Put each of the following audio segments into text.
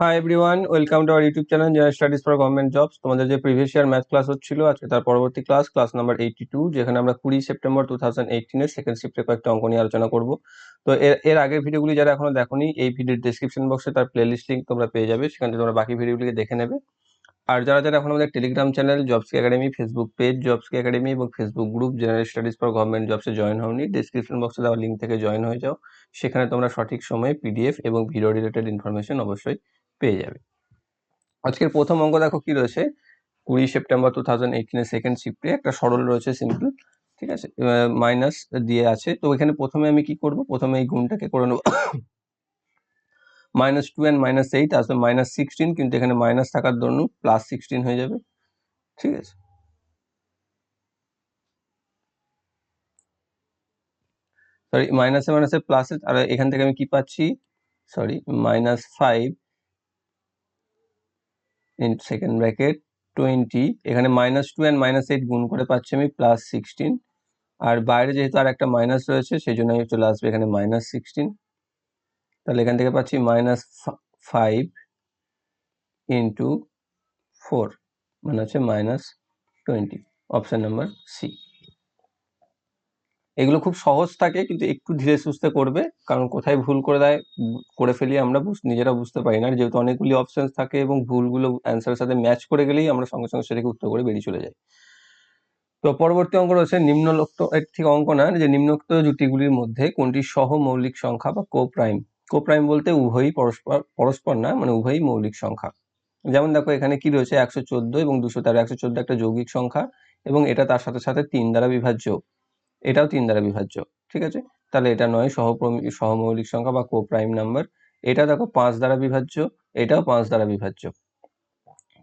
Hi everyone welcome to our YouTube channel general studies for government jobs তোমাদের যে previous year math class হচ্ছিল, আজকে তার পরবর্তী class class number eighty two যেখানে আমরা কুড়ি সেপ্টেম্বর টু থাউজেন্ড এইটিনের সেকেন্ড শিফটে কয়েকটা অঙ্ক নিয়ে আলোচনা করব। তো এর এর আগের ভিডিওগুলি যারা এখনও দেখোনি, এই ভিডিওর ডিসক্রিপশন বক্সে তার প্লেলিস্ট লিঙ্ক তোমরা পেয়ে যাবে, সেখান থেকে তোমরা বাকি ভিডিওগুলিকে দেখে নেবে। আর যারা যারা এখন আমাদের Telegram channel jobs academy Facebook page jobs academy এবং Facebook group general studies for government জবসে join হওনি ডিসক্রিপশন বক্সে দেওয়া লিঙ্ক থেকে জয়েন হয়ে যাও। সেখানে তোমরা সঠিক সময়ে পিডিএফ এবং ভিডিও রিলেটেড ইনফরমেশন অবশ্যই পেয়ে যাবে। আজকের প্রথম অঙ্ক দেখো কি রয়েছে? কুড়ি সেপ্টেম্বর টু থাউজেন্ড এইটিনের সেকেন্ড শিফটে একটা সরল রয়েছে সিম্পল ঠিক আছে? মাইনাস দিয়ে আছে। তো এখানে প্রথমে আমি কি করব? প্রথমে এই গুণটাকে করে নেব। Minus two and minus eight আসবে। মাইনাস সিক্সটিন কিন্তু এখানে মাইনাস থাকার জন্য প্লাস সিক্সটিন হয়ে যাবে। ঠিক আছে? সরি মাইনাসে মাইনাসে প্লাসে আর এখান থেকে আমি কি পাচ্ছি? Sorry minus five second bracket twenty এখানে minus two and minus eight গুণ করে পাচ্ছি আমি প্লাস সিক্সটিন আর বাইরে যেহেতু আর একটা মাইনাস রয়েছে সেই জন্য আমি চলে আসবে এখানে মাইনাস সিক্সটিন তাহলে এখান থেকে পাচ্ছি মাইনাস ফাইভ ইন্টু ফোর মানে হচ্ছে minus twenty option number C এগুলো খুব সহজ থাকে, কিন্তু একটু ধীরে সুস্থে করবে। কারণ কোথায় ভুল করে দেয়, করে ফেলি আমরা নিজেরা বুঝতে পারি না। যেহেতু অনেকগুলি অপশন থাকে এবং ভুলগুলো অ্যান্সারের সাথে ম্যাচ করে গেলেই আমরা সঙ্গে সঙ্গে সেটাকে উত্তর করে বেরিয়ে চলে যাই। তো পরবর্তী অঙ্ক রয়েছে নিম্নলোক্ত ঠিক অঙ্ক না, যে নিম্নোক্ত জুটিগুলির মধ্যে কোনটি সহ মৌলিক সংখ্যা বা কো প্রাইম কো প্রাইম বলতে উভয়ই পরস্পর পরস্পর না মানে উভয়ই মৌলিক সংখ্যা। যেমন দেখো এখানে কি রয়েছে, একশো চোদ্দ এবং দুশো তেরো, একশো চোদ্দ একটা যৌগিক সংখ্যা এবং এটা তার সাথে সাথে তিন দ্বারা বিভাজ্য। এটাও তিন দ্বারা বিভাজ্য, ঠিক আছে? তাহলে এটা নয় সহমৌলিক সংখ্যা বা কো প্রাইম নাম্বার এটা দেখো পাঁচ দ্বারা বিভাজ্য, এটাও পাঁচ দ্বারা বিভাজ্য,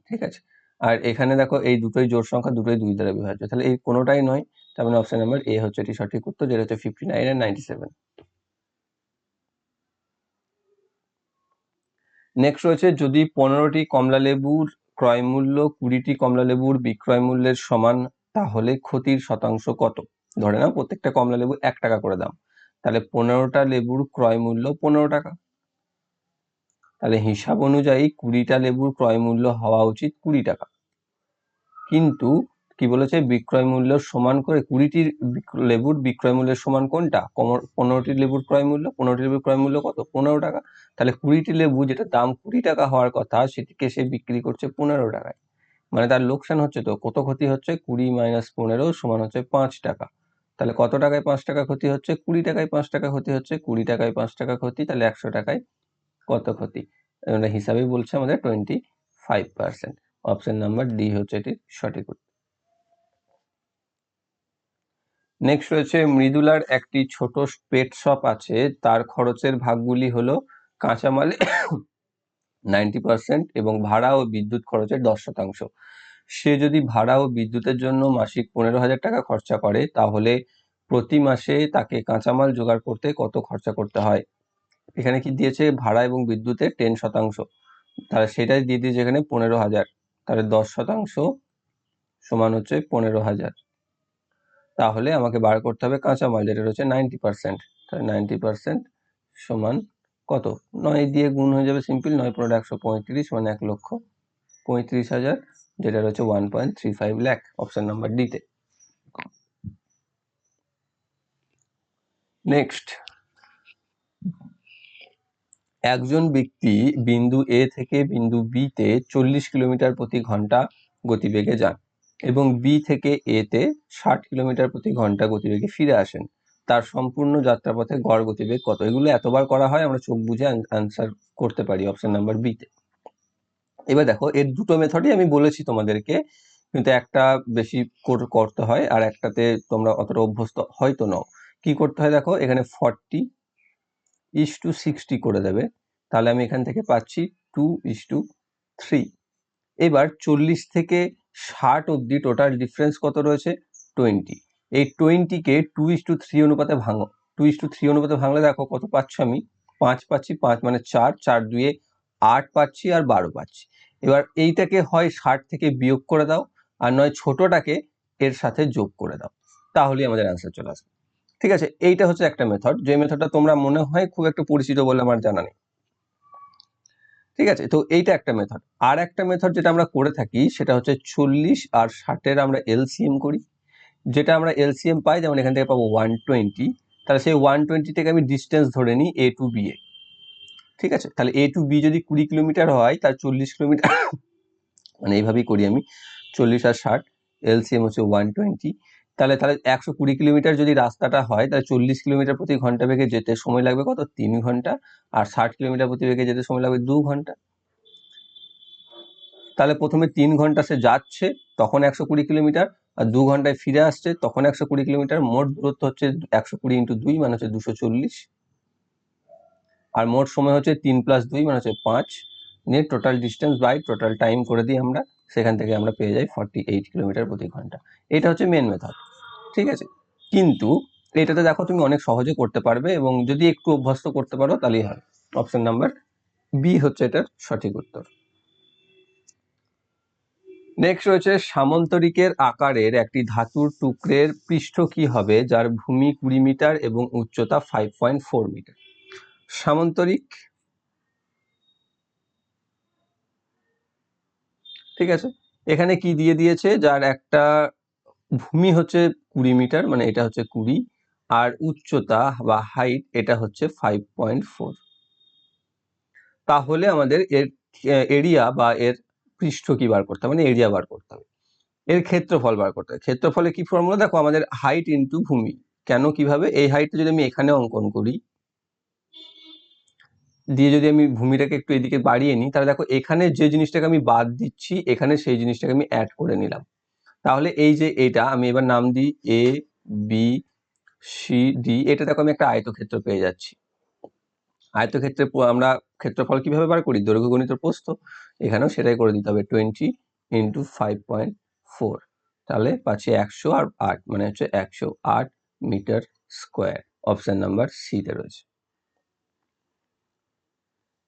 ঠিক আছে? আর এখানে দেখো এই দুটোই জোর সংখ্যা, দুটোই দুই দ্বারা বিভাজ্য। তাহলে এই কোনোটাই নয়, তার মানে অপশন নাম্বার এ হচ্ছে এটি সঠিক উত্তর, যেটা হচ্ছে fifty nine and ninety seven next রয়েছে, যদি পনেরোটি কমলা লেবুর ক্রয় মূল্য কুড়িটি কমলা লেবুর বিক্রয় মূল্যের সমান, তাহলে ক্ষতির শতাংশ কত? ধরে নাও প্রত্যেকটা কমলা লেবু এক টাকা করে দাম। তাহলে পনেরোটা লেবুর ক্রয় মূল্য পনেরো টাকা। তাহলে হিসাব অনুযায়ী কুড়িটা লেবুর ক্রয় মূল্য হওয়া উচিত কুড়ি টাকা। কিন্তু কি বলেছে? বিক্রয় মূল্য সমান করে কুড়িটির লেবুর বিক্রয় মূল্যের সমান কোনটা? পনেরোটি লেবুর ক্রয় মূল্য। পনেরোটি লেবুর ক্রয় মূল্য কত? পনেরো টাকা। তাহলে কুড়িটি লেবু যেটা দাম কুড়ি টাকা হওয়ার কথা, সেটিকে সে বিক্রি করছে পনেরো টাকায়। মানে তার লোকসান হচ্ছে তো? কত ক্ষতি হচ্ছে? কুড়ি মাইনাস পনেরো সমান হচ্ছে পাঁচ টাকা। তাহলে কত টাকায় পাঁচ টাকা ক্ষতি হচ্ছে? কুড়ি টাকায় পাঁচ টাকা ক্ষতি হচ্ছে। কুড়ি টাকায় পাঁচ টাকা ক্ষতি, তাহলে একশো টাকায় কত ক্ষতি? হিসাবেই বলছে আমাদের twenty five percent option number D হচ্ছে এটি সঠিক উত্তর। নেক্সট রয়েছে মৃদুলার একটি ছোট পেট শপ আছে। তার খরচের ভাগগুলি হলো কাঁচামালে নাইনটি পার্সেন্ট এবং ভাড়া ও বিদ্যুৎ খরচের দশ শতাংশ। সে যদি ভাড়া ও বিদ্যুতের জন্য মাসিক পনেরো হাজার টাকা খরচা করে, তাহলে প্রতি মাসে তাকে কাঁচামাল জোগাড় করতে কত খরচা করতে হয়? এখানে কি দিয়েছে ভাড়া এবং বিদ্যুতে টেন শতাংশ? তাহলে সেটাই দিয়ে দিয়েছে এখানে পনেরো হাজার। তাহলে দশ শতাংশ সমান হচ্ছে পনেরো হাজার। তাহলে আমাকে বার করতে হবে কাঁচামাল, যেটা রয়েছে নাইনটি পার্সেন্ট। তাহলে নাইনটি পার্সেন্ট সমান কত? নয় দিয়ে গুণ হয়ে যাবে সিম্পল, নয় পনেরো, একশো পঁয়ত্রিশ মানে এক লক্ষ পঁয়ত্রিশ হাজার যেটা রয়েছে one point three five lakh option number ডিতে নেক্সট একজন ব্যক্তি বিন্দু এ থেকে বিন্দু বি তে চল্লিশ কিলোমিটার প্রতি ঘণ্টা গতিবেগে যান এবং বি থেকে এ তে ষাট কিলোমিটার প্রতি ঘণ্টা গতিবেগে ফিরে আসেন। তার সম্পূর্ণ যাত্রাপথে গড় গতিবেগ কত? এগুলো এতবার করা হয়, আমরা চোখ বুঝে আনসার করতে পারি অপশন নাম্বার বিতে এবার দেখো, এর দুটো মেথডই আমি বলেছি তোমাদেরকে, কিন্তু একটা বেশি করতে হয় আর একটাতে তোমরা অতটা অভ্যস্ত হয়তো নও। কি করতে হয় দেখো, এখানে ফর্টি ইস টু সিক্সটি করে দেবে। তাহলে আমি এখান থেকে পাচ্ছি টু ইস টু থ্রি এবার চল্লিশ থেকে ষাট অব্দি টোটাল ডিফারেন্স কত রয়েছে? টোয়েন্টি এই টোয়েন্টিকে টু ইস টু থ্রি অনুপাতে ভাঙো। টু ইস টু থ্রি অনুপাতে ভাঙলে দেখো কত পাচ্ছ আমি? পাঁচ পাচ্ছি, পাঁচ মানে চার চার দুয়ে আট পাচ্ছি আর বারো পাচ্ছি। এবার এইটাকে হয় ষাট থেকে বিয়োগ করে দাও, আর নয় ছোটটাকে এর সাথে যোগ করে দাও। তাহলেই আমাদের অ্যান্সার চলে আসবে। ঠিক আছে, এইটা হচ্ছে একটা মেথড যে মেথডটা তোমরা মনে হয় খুব একটা পরিচিত বলে আমার জানা নেই। ঠিক আছে, তো এইটা একটা মেথড আর একটা মেথড যেটা আমরা করে থাকি, সেটা হচ্ছে চল্লিশ আর ষাটের আমরা এলসিএম করি। যেটা আমরা এলসিএম পাই, যেমন এখান থেকে পাবো ওয়ান টোয়েন্টি তাহলে সেই ওয়ান টোয়েন্টি থেকে আমি ডিস্টেন্স ধরে নিই এ টু বি এ ঠিক আছে? তাহলে এ টু বি যদি কুড়ি কিলোমিটার হয়, তার চল্লিশ কিলোমিটার মানে এইভাবেই করি আমি, চল্লিশ আর ষাট এলসিএম হচ্ছে ওয়ান টোয়েন্টি তাহলে তাহলে একশো কুড়ি কিলোমিটার যদি রাস্তাটা হয়, তাহলে চল্লিশ কিলোমিটার প্রতি ঘণ্টা বেগে যেতে সময় লাগবে কত? তিন ঘণ্টা, আর ষাট কিলোমিটার প্রতি বেগে যেতে সময় লাগবে দু ঘণ্টা। তাহলে প্রথমে তিন ঘণ্টা সে যাচ্ছে, তখন একশো কুড়ি কিলোমিটার, আর দু ঘন্টায় ফিরে আসছে, তখন একশো কুড়ি কিলোমিটার, মোট দূরত্ব হচ্ছে একশো কুড়ি ইন্টু দুই মানে হচ্ছে দুশো চল্লিশ। আর মোট সময় হচ্ছে তিন প্লাস দুই মানে হচ্ছে পাঁচ। নিয়ে total distance by total time করে দিই আমরা সেখান থেকে আমরা পেয়ে যাই ফর্টি এইট কিলোমিটার প্রতি ঘণ্টা। এটা হচ্ছে মেন মেথড ঠিক আছে? কিন্তু এটাতে দেখো তুমি অনেক সহজে করতে পারবে এবং যদি একটু অভ্যস্ত করতে পারো তাহলেই হয়। অপশন নাম্বার বি হচ্ছে এটার সঠিক উত্তর। নেক্সট রয়েছে সামন্তরিকের আকারের একটি ধাতুর টুকরের পৃষ্ঠ কি হবে, যার ভূমি কুড়ি মিটার এবং উচ্চতা ফাইভ পয়েন্ট ফোর মিটার সামন্তরিক। ঠিক আছে? এখানে কি দিয়ে দিয়েছে? যার একটা ভূমি হচ্ছে কুড়ি মিটার মানে এটা হচ্ছে কুড়ি, আর উচ্চতা বা হাইট এটা হচ্ছে ফাইভ পয়েন্ট ফোর তাহলে আমাদের এর এরিয়া বা এর পৃষ্ঠ কি বার করতে হবে? মানে এরিয়া বার করতে হবে। এর ক্ষেত্রফল বার করতে হবে। ক্ষেত্রফলে কি ফর্মুলা দেখো, আমাদের হাইট ইন্টু ভূমি। কেন কীভাবে? এই হাইটটা যদি আমি এখানে অঙ্কন করি দিয়ে যদি আমি ভূমিটাকে একটু এদিকে বাড়িয়ে নিই, তাহলে দেখো এখানে যে জিনিসটাকে আমি বাদ দিচ্ছি, এখানে সেই জিনিসটাকে আমি অ্যাড করে নিলাম। তাহলে এই যে এটা, আমি এবার নাম দিই এ বি সি ডি এটা দেখো আমি একটা আয়তক্ষেত্র পেয়ে যাচ্ছি। আয়তক্ষেত্রে আমরা ক্ষেত্রফল কীভাবে বার করি? দৈর্ঘ্য গণিত প্রস্থ এখানেও সেটাই করে দিতে হবে twenty into five point four তাহলে পাচ্ছি একশো আর আট মানে হচ্ছে একশো আট মিটার স্কোয়ার। অপশান নাম্বার সিতে রয়েছে।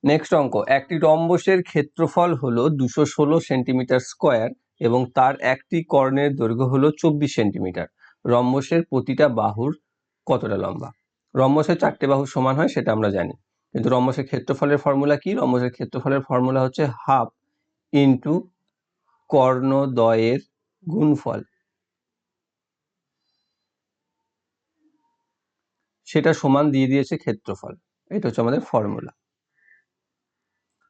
নেক্সট অঙ্ক, একটি রম্বসের ক্ষেত্রফল হলো দুশো ষোলো সেন্টিমিটার স্কোয়ার এবং তার একটি কর্ণের দৈর্ঘ্য হলো চব্বিশ সেন্টিমিটার। রম্বসের প্রতিটা বাহুর কতটা লম্বা? রম্বসের চারটে বাহু সমান হয়, সেটা আমরা জানি। কিন্তু রম্বসের ক্ষেত্রফলের ফর্মুলা কি? রম্বসের ক্ষেত্রফলের ফর্মুলা হচ্ছে হাফ ইন্টু কর্ণদ্বয়ের গুণফল। সেটা সমান দিয়ে দিয়েছে ক্ষেত্রফল। এটা হচ্ছে আমাদের ফর্মুলা।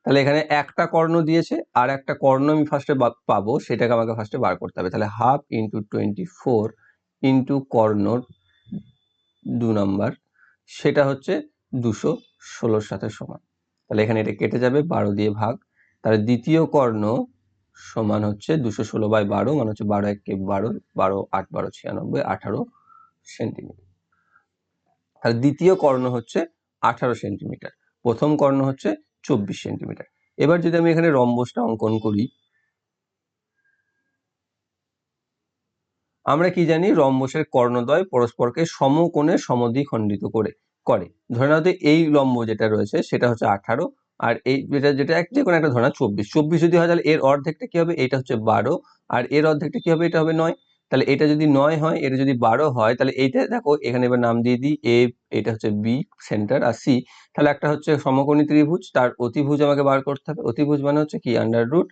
তাহলে এখানে একটা কর্ণ দিয়েছে, আর একটা কর্ণ আমি ফার্স্টে পাবো, সেটাকে আমাকে ফার্স্টে বার করতে হবে। তাহলে half into twenty four into কর্ণ দু নাম্বার সেটা হচ্ছে দুশো ষোলোর সাথে সমান। তাহলে এখানে এটা কেটে যাবে, বারো দিয়ে ভাগ। তাহলে দ্বিতীয় কর্ণ সমান হচ্ছে দুশো ষোলো বাই বারো মানে হচ্ছে বারো এক বারো বারো আট বারো ছিয়ানব্বই, আঠারো সেন্টিমিটার। তাহলে দ্বিতীয় কর্ণ হচ্ছে আঠারো সেন্টিমিটার। প্রথম কর্ণ হচ্ছে চব্বিশ সেন্টিমিটার। এবার যদি আমি এখানে রম্বসটা অঙ্কন করি, আমরা কি জানি রম্বসের কর্ণদ্বয় পরস্পরকে সমকোণে সমদ্বিখণ্ডিত করে করে। ধরে নাও এই লম্ব যেটা রয়েছে সেটা হচ্ছে আঠারো, আর এই যেটা যেটা এক যে কোনো একটা ধরে নাও চব্বিশ। চব্বিশ যদি হয় তাহলে এর অর্ধেকটা কি হবে? এটা হচ্ছে বারো, আর এর অর্ধেকটা কি হবে? এটা হবে নয়। তাহলে এটা যদি নয় হয়, এটা যদি বারো হয়, তাহলে এইটা দেখো, এখানে এবার নাম দিয়ে দিই এ এটা হচ্ছে বি সেন্টার আর সি তাহলে একটা হচ্ছে সমকোণী ত্রিভুজ, তার অতিভুজ আমাকে বার করতে হবে, অতিভুজ মানে হচ্ছে কি? আন্ডার রুট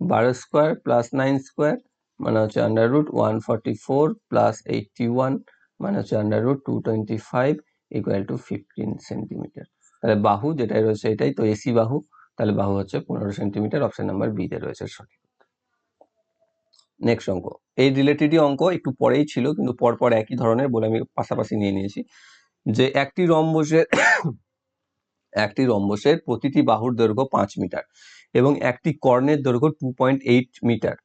বারো স্কোয়ার প্লাস নাইন স্কোয়ার মানে হচ্ছে under root one forty four plus eighty one মানে হচ্ছে under root two twenty five equal to fifteen centimetre তাহলে বাহু যেটাই রয়েছে এটাই, তো এসি বাহু, তাহলে বাহু হচ্ছে পনেরো সেন্টিমিটার অপশন নাম্বার বিতে রয়েছে সঠিক। নেক্সট অঙ্ক। এই রিলেটেডই অঙ্ক একটু পরেই ছিল, কিন্তু পরপর একই ধরনের বলে আমি পাশাপাশি নিয়ে নিয়েছি। যে একটি রম্বসের একটি রম্বসের প্রতিটি বাহুর দৈর্ঘ্য পাঁচ মিটার এবং একটি কর্ণের দৈর্ঘ্য টু পয়েন্ট এইট মিটার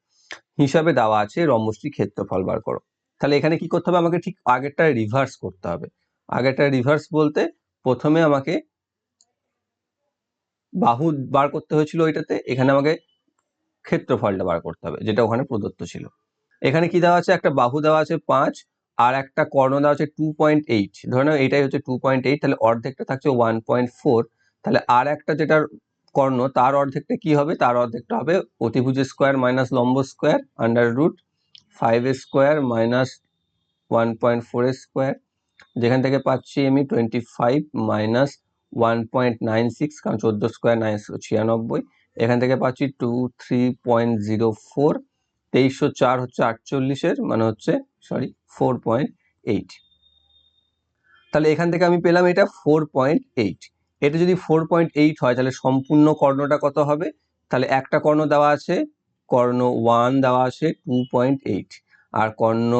হিসাবে দেওয়া আছে রম্বসটির ক্ষেত্রফল বার করো। তাহলে এখানে কি করতে হবে? আমাকে ঠিক আগেরটা রিভার্স করতে হবে। আগেরটা রিভার্স বলতে প্রথমে আমাকে বাহু বার করতে হয়েছিল ওইটাতে, এখানে আমাকে ক্ষেত্রফলটা বার করতে হবে, যেটা ওখানে প্রদত্ত ছিল। এখানে কি দেওয়া আছে? একটা বাহু দেওয়া আছে পাঁচ, আর একটা কর্ণ দেওয়া আছে টু পয়েন্ট এইট ধরে নাও এটাই হচ্ছে টু পয়েন্ট এইট তাহলে অর্ধেকটা থাকছে ওয়ান পয়েন্ট ফোর তাহলে আর একটা যেটার কর্ণ, তার অর্ধেকটা কি হবে? তার অর্ধেকটা হবে অতিভুজ স্কোয়ার মাইনাস লম্ব square under root five square minus one point four square যেখান থেকে পাচ্ছি আমি twenty five minus one point nine six কারণ চোদ্দ স্কোয়ার নাইনশো ছিয়ানব্বই। এখান থেকে পাচ্ছি two three point zero four তেইশশো চার হচ্ছে আটচল্লিশের মানে হচ্ছে সরি ফোর পয়েন্ট এইট তাহলে এখান থেকে আমি পেলাম এটা ফোর পয়েন্ট এইট এটা যদি ফোর পয়েন্ট এইট হয়, তাহলে সম্পূর্ণ কর্ণটা কত হবে? তাহলে একটা কর্ণ দেওয়া আছে, কর্ণ ওয়ান দেওয়া আছে টু পয়েন্ট এইট আর কর্ণ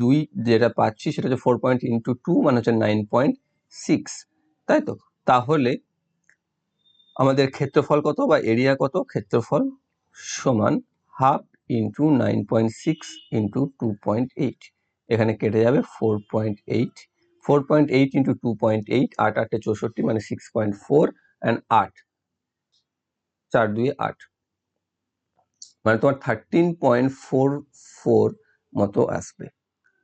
দুই যেটা পাচ্ছি, সেটা হচ্ছে ফোর পয়েন্ট ইন্টু টু মানে হচ্ছে নাইন পয়েন্ট সিক্স তাই তো? তাহলে আমাদের ক্ষেত্রফল কত বা এরিয়া কত? ক্ষেত্রফল সমান half into nine point six into two point eight. এখানে কেটে যাবে four point eight. Four point eight into two point eight, আট, আটে চৌষট্টি মানে সিক্স পয়েন্ট ফোর অ্যান্ড আট। চার, দুই, আট। মানে তোমার থার্টিন পয়েন্ট ফোর ফোর মতো আসবে।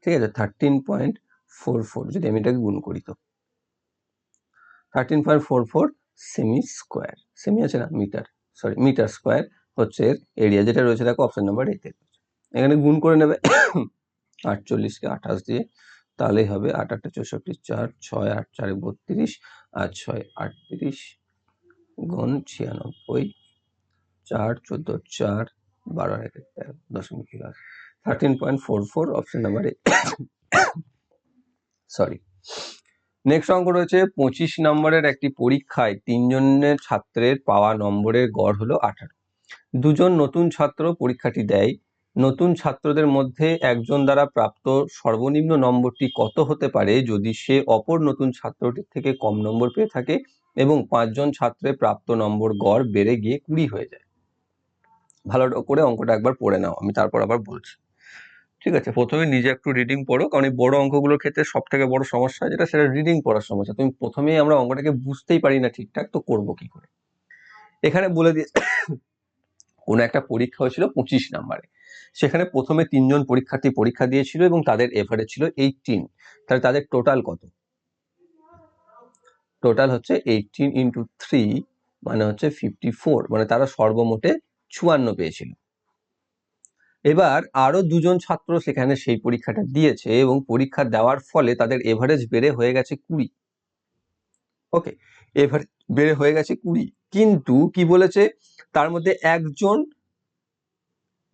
ঠিক আছে? থার্টিন পয়েন্ট ফোর ফোর যদি আমি এটাকে গুণ করি তো। Thirteen point four four semi square semi আছে না মিটার সরি মিটার স্কোয়ার হচ্ছে এরিয়া যেটা রয়েছে, দেখো অপশন নাম্বার এতে এখানে গুণ করে নেবে আটচল্লিশকে আঠাশ দিয়ে, তাহলেই হবে আট আটটা চৌষট্টি, চার, ছয়, আট, চারে বত্রিশ, আর ছয়, আটত্রিশ গুণ ছিয়ানব্বই, চার, চোদ্দ, চার, বারো, এক তেরো, দশমিক এগারো। Thirteen point four four option number sorry next অঙ্ক রয়েছে পঁচিশ নম্বরের একটি পরীক্ষায় তিনজনের ছাত্রের পাওয়া নম্বরের গড় হলো আঠারো। দুজন নতুন ছাত্র পরীক্ষাটি দেয়। নতুন ছাত্রদের মধ্যে একজন দ্বারা প্রাপ্ত সর্বনিম্ন নম্বরটি কত হতে পারে যদি সে অপর নতুন ছাত্রটির থেকে কম নম্বর পেয়ে থাকে এবং পাঁচজন ছাত্রের প্রাপ্ত নম্বর গড় বেড়ে গিয়ে কুড়ি হয়ে যায়। ভালো করে অঙ্কটা একবার পড়ে নাও, আমি তারপর আবার বলছি। ঠিক আছে, প্রথমে নিজে একটু রিডিং পড়ো, কারণ এই বড় অঙ্কগুলোর ক্ষেত্রে সব থেকে বড় সমস্যা যেটা সেটা রিডিং পড়ার সমস্যা। তুমি প্রথমেই আমরা অঙ্কটাকে বুঝতেই পারি না ঠিকঠাক, তো করব কি করে? এখানে বলে দিয়ে কোনো একটা পরীক্ষা হয়েছিল পঁচিশ নাম্বারে সেখানে প্রথমে তিনজন পরীক্ষার্থী পরীক্ষা দিয়েছিল এবং তাদের এভারেজ ছিল এইটিন তাহলে তাদের টোটাল কত? টোটাল হচ্ছে এইটিন ইন্টু থ্রি মানে হচ্ছে ফিফটি ফোর মানে তারা সর্বমোটে চুয়ান্ন পেয়েছিল। এবার আরও দুজন ছাত্র সেখানে সেই পরীক্ষাটা দিয়েছে এবং পরীক্ষা দেওয়ার ফলে তাদের এভারেজ বেড়ে হয়ে গেছে কুড়ি। ওকে এভারেজ বেড়ে হয়ে গেছে কুড়ি। কিন্তু কি বলেছে? তার মধ্যে একজন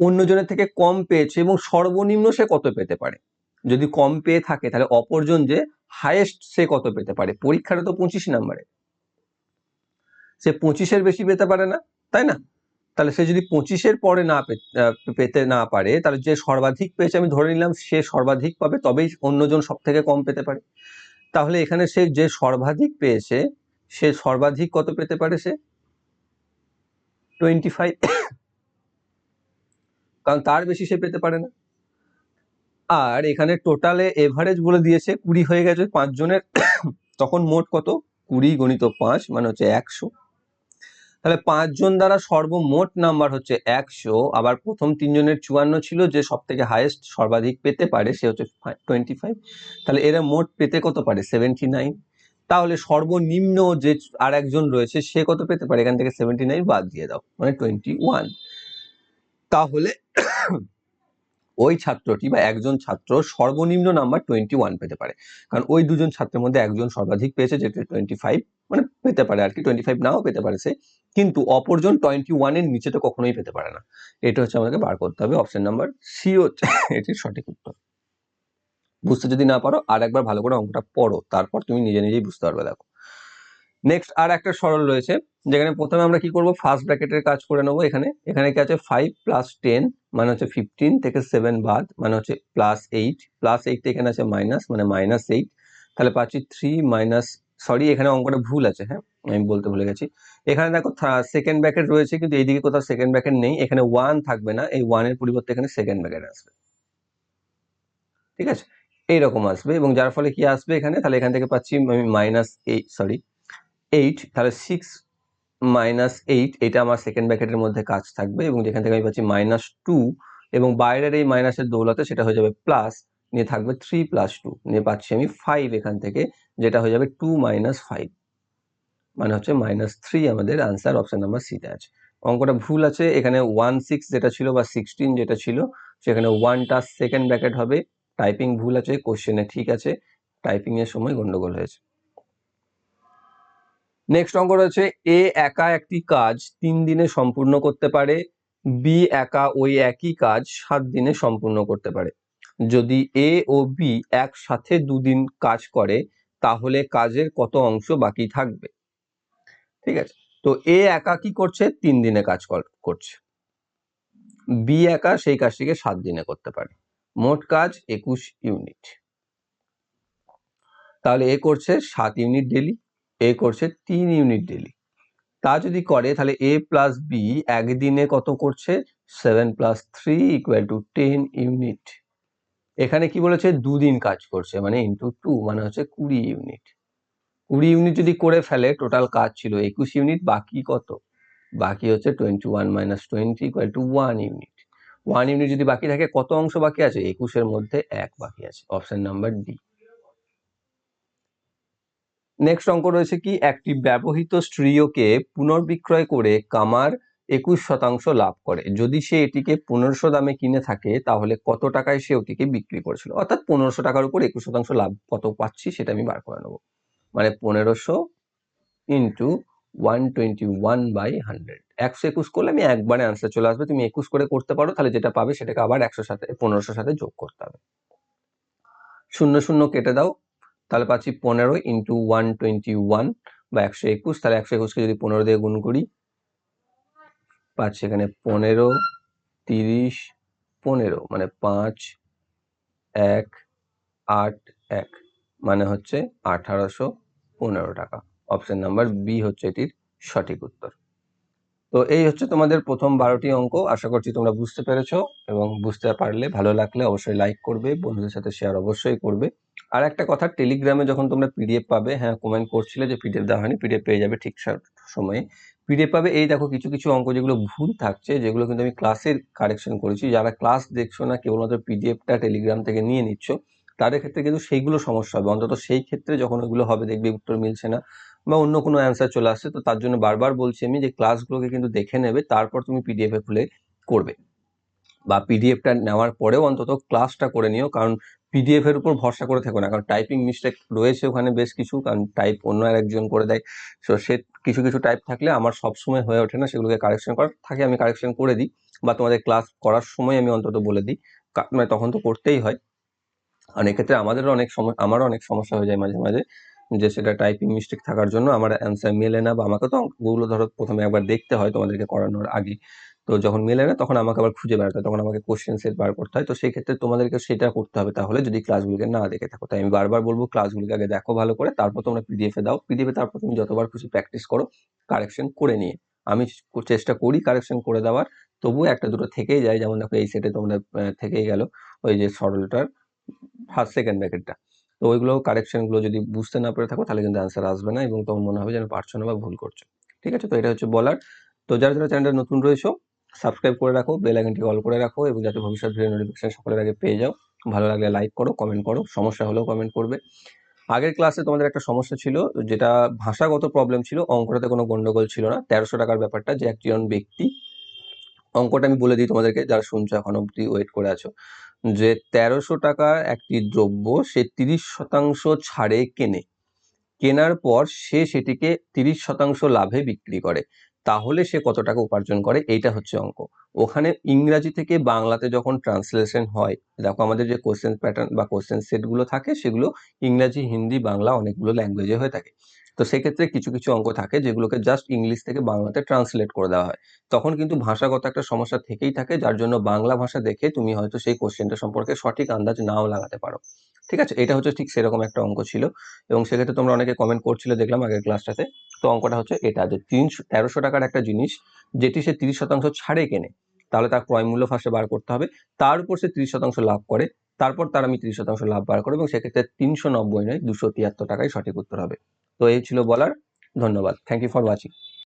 অন্যজনের থেকে কম পেয়েছে এবং সর্বনিম্ন সে কত পেতে পারে? যদি কম পেয়ে থাকে, তাহলে অপরজন যে হায়েস্ট সে কত পেতে পারে? পরীক্ষাটা তো পঁচিশ নাম্বারে সে পঁচিশের বেশি পেতে পারে না, তাই না? তাহলে সে যদি পঁচিশের পরে না পেতে না পারে, তাহলে যে সর্বাধিক পেয়েছে আমি ধরে নিলাম সে সর্বাধিক পাবে, তবেই অন্যজন সব থেকে কম পেতে পারে। তাহলে এখানে সে যে সর্বাধিক পেয়েছে, সে সর্বাধিক কত পেতে পারে সে? টোয়েন্টি ফাইভ কারণ তার বেশি সে পেতে পারে না। আর এখানে টোটালে এভারেজ বলে দিয়েছে কুড়ি হয়ে গেছে পাঁচজনের তখন মোট কত? কুড়ি গণিত পাঁচ মানে হচ্ছে একশো। তাহলে পাঁচজন দ্বারা সর্বমোট নাম্বার হচ্ছে একশো, আবার প্রথম তিনজনের চুয়ান্ন ছিল যে সব থেকে হায়েস্ট সর্বাধিক পেতে পারে, সে হচ্ছে টোয়েন্টি ফাইভ তাহলে এরা মোট পেতে কত পারে? সেভেন্টি নাইন তাহলে সর্বনিম্ন যে আর একজন রয়েছে, সে কত পেতে পারে? এখান থেকে সেভেন্টি নাইন বাদ দিয়ে দাও মানে টোয়েন্টি ওয়ান তাহলে ওই ছাত্রটি বা একজন ছাত্র সর্বনিম্ন নাম্বার টোয়েন্টি ওয়ান পেতে পারে। কারণ ওই দুজন ছাত্রের মধ্যে একজন সর্বাধিক পেয়েছে, যেটা টোয়েন্টি ফাইভ মানে পেতে পারে আর কি টোয়েন্টি ফাইভ নাও পেতে পারে সে। কিন্তু অপরজন টোয়েন্টি ওয়ানের নিচে তো কখনোই পেতে পারে না। এটা হচ্ছে আমাকে বার করতে হবে অপশন নাম্বার সি হচ্ছে এটির সঠিক উত্তর। বুঝতে যদি না পারো, আর একবার ভালো করে অঙ্কটা পড়ো, তারপর তুমি নিজে নিজেই বুঝতে পারবে, দেখো। নেক্সট আর একটা সরল রয়েছে, যেখানে প্রথমে আমরা কি করব? ফার্স্ট ব্র্যাকেটের কাজ করে নেব এখানে। এখানে কি আছে? ফাইভ প্লাস টেন মানে হচ্ছে ফিফটিন থেকে সেভেন বাদ মানে হচ্ছে প্লাস এইট প্লাস এইট এখানে আছে মাইনাস মানে মাইনাস এইট তাহলে পাচ্ছি থ্রি মাইনাস সরি এখানে অঙ্কটা ভুল আছে হ্যাঁ? আমি বলতে ভুলে গেছি। এখানে দেখো সেকেন্ড ব্যাকেট রয়েছে, কিন্তু এইদিকে কোথাও সেকেন্ড ব্যাকেট নেই, এখানে ওয়ান থাকবে না, এই ওয়ানের পরিবর্তে এখানে সেকেন্ড ব্যাকেট আসবে। ঠিক আছে? এইরকম আসবে, এবং যার ফলে কি আসবে এখানে? তাহলে এখান থেকে পাচ্ছি আমি মাইনাস এইট সরি এইট তাহলে সিক্স মাইনাস এইট এটা আমার সেকেন্ড ব্র্যাকেটের মধ্যে কাজ থাকবে এবং যেখান থেকে আমি পাচ্ছি মাইনাস টু এবং বাইরের এই মাইনাসের দৌলতে সেটা হয়ে যাবে প্লাস নিয়ে থাকবে থ্রি প্লাস টু নিয়ে পাচ্ছি আমি ফাইভ এখান থেকে, যেটা হয়ে যাবে টু মাইনাস ফাইভ মানে হচ্ছে মাইনাস থ্রি আমাদের আনসার অপশন নাম্বার সিতে আছে। অঙ্কটা ভুল আছে, এখানে ওয়ান সিক্স যেটা ছিল বা সিক্সটিন যেটা ছিল, সেখানে ওয়ানটা সেকেন্ড ব্র্যাকেট হবে টাইপিং ভুল আছে কোশ্চেনে ঠিক আছে টাইপিংয়ের সময় গন্ডগোল হয়েছে। নেক্সট অঙ্ক রয়েছে এ একা একটি কাজ তিন দিনে সম্পূর্ণ করতে পারে বি একা ওই একই কাজ সাত দিনে সম্পূর্ণ করতে পারে। যদি এ ও বি একসাথে দুদিন কাজ করে, তাহলে কাজের কত অংশ বাকি থাকবে? ঠিক আছে, তো এ একা কি করছে? তিন দিনে কাজ কর- করছে। বি একা সেই কাজটিকে সাত দিনে করতে পারে। মোট কাজ একুশ ইউনিট। তাহলে এ করছে সাত ইউনিট ডেলি এ করছে তিন ইউনিট ডেলি তা যদি করে, তাহলে এ প্লাস বি একদিনে কত করছে? Seven plus three equal to ten unit এখানে কি বলেছে? দুদিন কাজ করছে মানে ইন্টু টু মানে হচ্ছে কুড়ি ইউনিট কুড়ি ইউনিট যদি করে ফেলে টোটাল কাজ ছিল একুশ ইউনিট বাকি কত? বাকি হচ্ছে twenty one minus twenty equal to one unit one unit যদি বাকি থাকে, কত অংশ বাকি আছে? একুশের মধ্যে এক বাকি আছে অপশন নাম্বার ডি নেক্সট অঙ্ক রয়েছে কি? একটি ব্যবহৃত স্ট্রিওকে পুনর্বিক্রয় করে কামার একুশ শতাংশ লাভ করে। যদি সে এটিকে পনেরোশো দামে কিনে থাকে, তাহলে কত টাকায় সে ওটিকে বিক্রি করেছিল? অর্থাৎ পনেরোশো টাকার উপর একুশ শতাংশ লাভ কত পাচ্ছি সেটা আমি বার করে নেব। মানে পনেরোশো into one twenty one by hundred একশো একুশ করলে আমি একবারে আনসার চলে আসবে। তুমি একুশ করে করতে পারো, তাহলে যেটা পাবে সেটাকে আবার একশো সাথে পনেরোশোর সাথে যোগ করতে হবে। শূন্য শূন্য কেটে দাও। তাহলে পাচ্ছি পনেরো ইন্টু ওয়ান টোয়েন্টি ওয়ান বা একশো একুশ, তাহলে একশো একুশকে যদি পনেরো দিয়ে গুণ করি, পাচ্ছি এখানে পনেরো, তিরিশ, পনেরো মানে পাঁচ, এক, আট, এক মানে হচ্ছে আঠারোশো পনেরো টাকা। অপশন নাম্বার বি হচ্ছে এটির সঠিক উত্তর। তো এই হচ্ছে তোমাদের প্রথম বারোটি অঙ্ক, আশা করছি তোমরা বুঝতে পেরেছ এবং বুঝতে পারলে ভালো লাগলে অবশ্যই লাইক করবে, বন্ধুদের সাথে শেয়ার অবশ্যই করবে। আর একটা কথা টেলিগ্রামে যখন তোমরা পিডিএফ পাবে হ্যাঁ কমেন্ট করছিলে যে পিডিএফ দেওয়া হয়নি পিডিএফ পেয়ে যাবে ঠিক সময়ে। পিডিএফ পাবে, এই দেখো কিছু কিছু অঙ্ক যেগুলো ভুল থাকছে, যেগুলো কিন্তু আমি ক্লাসের কারেকশন করেছি। যারা ক্লাস দেখছ না, কেবলমাত্র পিডিএফটা টেলিগ্রাম থেকে নিয়ে নিচ্ছ, তাদের ক্ষেত্রে কিন্তু সেইগুলো সমস্যা হবে। অন্তত সেই ক্ষেত্রে যখন ওইগুলো হবে, দেখবে উত্তর মিলছে না বা অন্য কোনো অ্যান্সার চলে আসছে, তো তার জন্য বারবার বলছি আমি যে ক্লাসগুলোকে কিন্তু দেখে নেবে, তারপর তুমি পিডিএফ খুলে করবে। বা পিডিএফটা নেওয়ার পরেও অন্তত ক্লাসটা করে নিও, কারণ পিডিএফ এর উপর ভরসা করে থেকো না, কারণ টাইপিং মিস্টেক রয়েছে ওখানে বেশ কিছু, কারণ টাইপ অন্য আর একজন করে দেয়। সো সে কিছু কিছু টাইপ থাকলে আমার সবসময় হয়ে ওঠে না, সেগুলোকে কারেকশন করার, থাকে আমি কারেকশন করে দিই বা তোমাদের ক্লাস করার সময় আমি অন্তত বলে দিই। মানে তখন তো করতেই হয়। আর এক্ষেত্রে আমাদেরও অনেক সময় আমারও অনেক সমস্যা হয়ে যায় মাঝে মাঝে যে সেটা টাইপিং মিস্টেক থাকার জন্য আমার অ্যান্সার মেলে না বা আমাকে তো অঙ্কগুলো ধরো প্রথমে একবার দেখতে হয় তোমাদেরকে করানোর আগে। তো যখন মেলে না, তখন আমাকে আবার খুঁজে বেড়াতে হয়, তখন আমাকে কোশ্চেন সেট বার করতে হয়। তো সেই ক্ষেত্রে তোমাদেরকে সেটা করতে হবে তাহলে যদি ক্লাসগুলোকে না দেখে থাকো। তাই আমি বারবার বলব ক্লাসগুলিকে আগে দেখো ভালো করে, তারপর তোমরা পিডিএফ দাও। পিডিএফ তারপর তুমি যতবার খুশি প্র্যাকটিস করো কারেকশন করে নিয়ে। আমি চেষ্টা করি কারেকশন করে দেওয়ার, তবুও একটা দুটো থেকেই যায়। যেমন দেখো, এই সেটে তোমরা থেকেই গেল ওই যে সরলটার ফার্স্ট সেকেন্ড ব্র্যাকেটটা তো ওইগুলো কারেকশনগুলো যদি বুঝতে না পেরে থাকো, তাহলে কিন্তু অ্যান্সার আসবে না এবং তখন মনে হবে যেন পারছ না বা ভুল করছ। ঠিক আছে? তো এটা হচ্ছে বলার। তো যারা যারা চ্যানেলটা নতুন রয়েছো সাবস্ক্রাইব করে রাখো, বেল আইকনটি অল করে রাখো এবং যাতে ভবিষ্যৎ ভিডিও নোটিফিকেশন সকলের আগে পেয়ে যাও। ভালো লাগলে লাইক করো কমেন্ট করো, সমস্যা হলেও কমেন্ট করবে। আগের ক্লাসে তোমাদের একটা সমস্যা ছিল, যেটা ভাষাগত প্রবলেম ছিল, অঙ্কটাতে কোনো গন্ডগোল ছিল না। তেরোশো টাকার ব্যাপারটা, যে একজন ব্যক্তি, অঙ্কটা আমি বলে দিই তোমাদেরকে, যারা শুনছো এখন অব্দি ওয়েট করে আছো। যে তেরোশো টাকার একটি দ্রব্য, সে তিরিশ শতাংশ ছাড়ে কেনে। কেনার পর সে সেটিকে তিরিশ শতাংশ লাভে বিক্রি করে। তাহলে সে কত টাকা উপার্জন করে, এইটা হচ্ছে অঙ্ক। ওখানে ইংরাজি থেকে বাংলাতে যখন ট্রান্সলেশন হয়, দেখো আমাদের যে কোশ্চেন প্যাটার্ন বা কোশ্চেন সেটগুলো থাকে, সেগুলো ইংরাজি, হিন্দি, বাংলা অনেকগুলো ল্যাঙ্গুয়েজে হয়ে থাকে। তো সেক্ষেত্রে কিছু কিছু অঙ্ক থাকে যেগুলোকে জাস্ট ইংলিশ থেকে বাংলাতে ট্রান্সলেট করে দেওয়া হয়। তখন কিন্তু ভাষাগত একটা সমস্যা থেকেই থাকে, যার জন্য বাংলা ভাষা দেখে তুমি হয়তো সেই কোশ্চেনটা সম্পর্কে সঠিক আন্দাজ নাও লাগাতে পারো। ঠিক আছে? এটা হচ্ছে ঠিক সেরকম একটা অঙ্ক ছিল। এবং সেক্ষেত্রে তোমরা অনেকে কমেন্ট করছিলে, দেখলাম আগের ক্লাসটাতে তো অঙ্কটা হচ্ছে এটা, যে তিনশো, তেরোশো টাকার একটা জিনিস, যেটি সে তিরিশ শতাংশ ছাড়ে কেনে, তাহলে তার ক্রয় মূল্য ফার্স্টে বার করতে হবে। তার উপর সে তিরিশ শতাংশ লাভ করে, তারপর তার আমি তিরিশ শতাংশ লাভ বার করব, এবং সেক্ষেত্রে তিনশো নব্বই নয়, দুশো তিয়াত্তর টাকাই সঠিক উত্তর হবে। তো এই ছিল বলার। ধন্যবাদ। Thank you for watching